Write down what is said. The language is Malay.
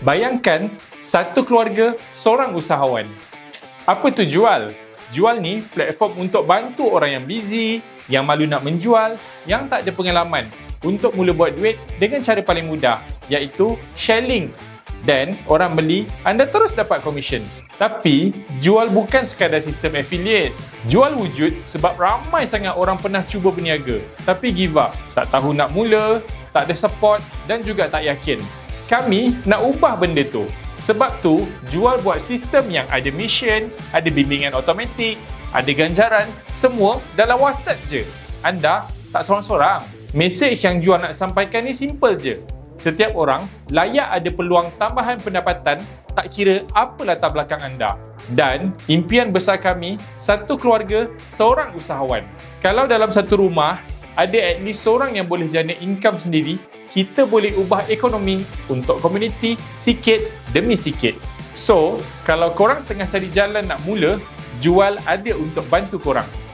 Bayangkan satu keluarga seorang usahawan. Apa tu jual? Jual ni platform untuk bantu orang yang busy, yang malu nak menjual, yang tak ada pengalaman untuk mula buat duit dengan cara paling mudah iaitu share link. Dan orang beli, anda terus dapat komisen. Tapi, jual bukan sekadar sistem affiliate. Jual wujud sebab ramai sangat orang pernah cuba berniaga tapi give up. Tak tahu nak mula, tak ada support dan juga tak yakin. Kami nak ubah benda tu. Sebab tu, jual buat sistem yang ada mission, ada bimbingan automatik, ada ganjaran, semua dalam WhatsApp je. Anda tak seorang-seorang. Mesej yang jual nak sampaikan ni simple je. Setiap orang layak ada peluang tambahan pendapatan tak kira apa latar belakang anda. Dan impian besar kami, satu keluarga, seorang usahawan. Kalau dalam satu rumah, ada at least seorang yang boleh jana income sendiri, kita boleh ubah ekonomi untuk komuniti sikit demi sikit. So, kalau korang tengah cari jalan nak mula, jual ada untuk bantu korang.